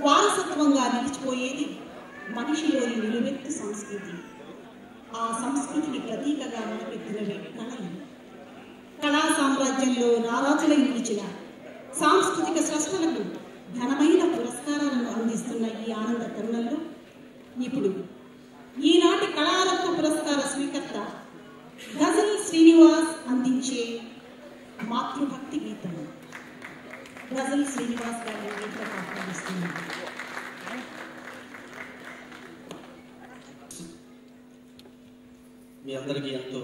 వారసత్వంగా నిలిచిపోయేది మనిషిలోని నిలువెత్తు సంస్కృతి. ఆ సంస్కృతికి ప్రతీకగా మనకెత్తినవే కళలు కళా సామ్రాజ్యంలో నారాజులై నిలిచిన సాంస్కృతిక స్రష్టలకు ఘనమైన పురస్కారాలను అందిస్తున్న ఈ ఆనంద తరుణంలో ఇప్పుడు ఈనాటి కళారత్న పురస్కార స్వీకర్త గజల్ శ్రీనివాస్ అందించే మాతృభక్తి గీతం. గజల్ శ్రీనివాస్ గారి గీతం మీ అందరికీ ఎంతో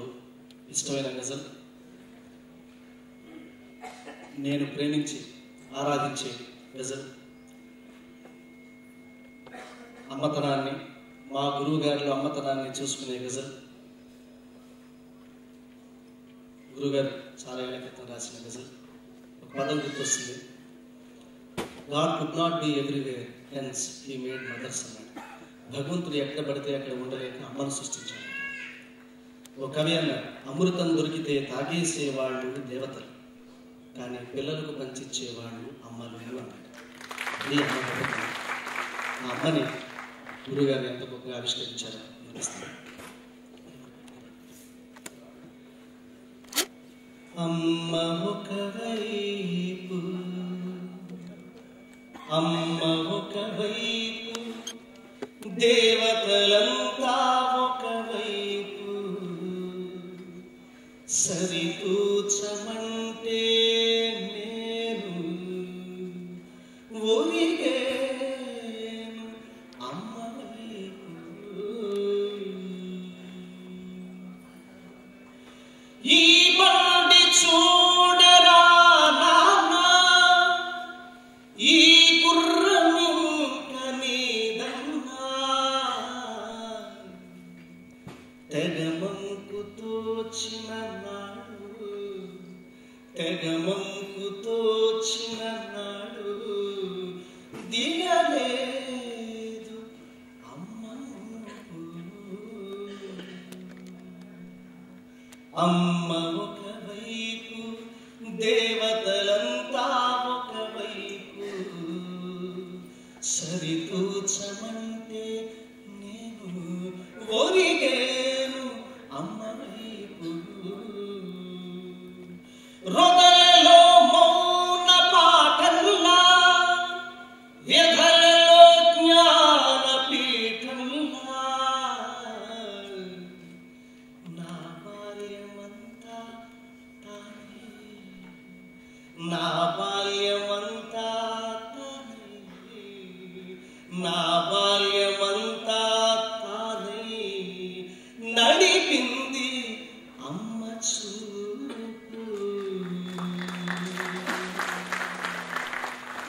ఇష్టమైన గజల్ నేను ప్రేమించి ఆరాధించే గజల్ అమ్మతనాన్ని మా గురువు గారిలో అమ్మతనాన్ని చూసుకునే గజల్ గురుగారు చాలా ఏళ్ళ క్రితం రాసిన గజల్ ఒక పదం గుర్తొస్తుంది God could not be everywhere hence he made mothers అన్నాడు భగవంతుడు ఎక్కడ పడితే అక్కడ ఉండలేక అమ్మను సృష్టించాడు. ఒక కవి అన్నాడు అమృతం దొరికితే తాగేసేవాళ్ళు దేవతలు కానీ పిల్లలకు పంచిచ్చేవాళ్ళు అమ్మలు అన్నాడు. అది అమ్మ ఆ అమ్మని గురుగారు ఎంత గొప్పగా ఆవిష్కరించారు అనిపిస్తుంది అమ్మ ఒకవైపు అమ్మ ఒకవైపు దేవతలంతా ఒకవైపు సరితూచమంటే తోచిన నాడు తెగమంకు తోచిన నాడు దిగలేదు అమ్మ అమ్మ ఒకవైపు దేవతలంతా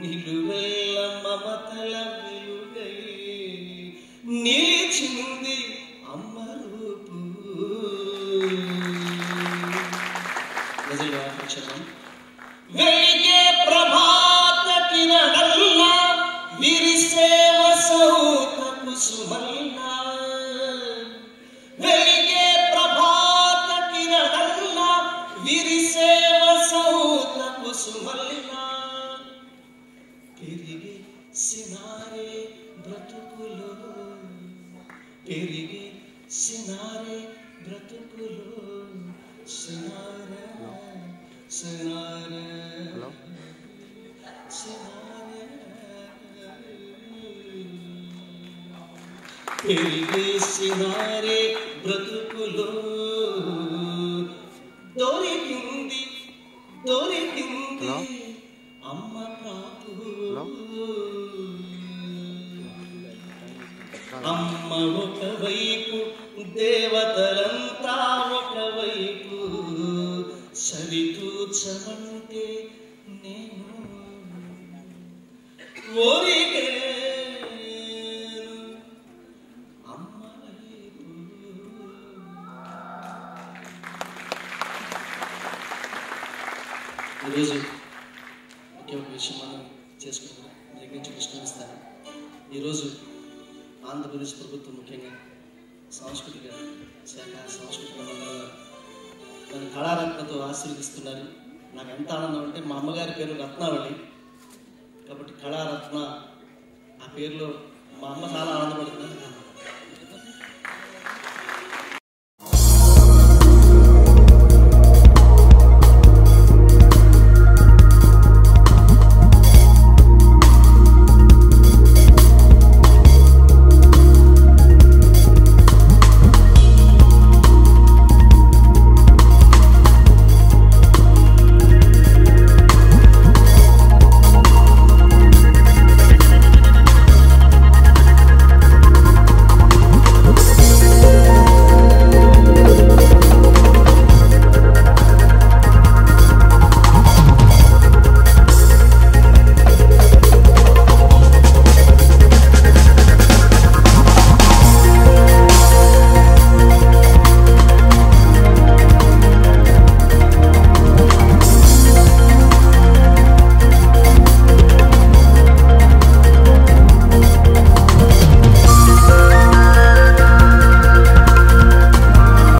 నిలువెల్ల మమతల వెలుగై నిలిచింది అమ్మ రూపు. నిజంగా బ్రతుకులో పెరిగి సినారే బ్రతుకులో. సినారే సినారే సినారే. పెరిగి సినారే బ్రతుకులో. దొరికింది దొరికింది అమ్మ కాపు అమ్మ ఒకవైపు దేవతలంతా ఒకవైపు. సవితూచమంటే నేను ఈరోజు ఒకే ఒక విషయం మనం చేసుకుంటాం దగ్గర నుంచి విష్ణుస్తాను ఈరోజు ఆంధ్రప్రదేశ్ ప్రభుత్వం ముఖ్యంగా సాంస్కృతిక శాఖ సాంస్కృతిక మండలి నన్ను కళారత్నతో ఆశీర్వదిస్తున్నారు. నాకు ఎంత ఆనందం అంటే మా అమ్మగారి పేరు రత్నావళి. కాబట్టి కళారత్న ఆ పేరులో మా అమ్మ చాలా ఆనందపడుతున్నారు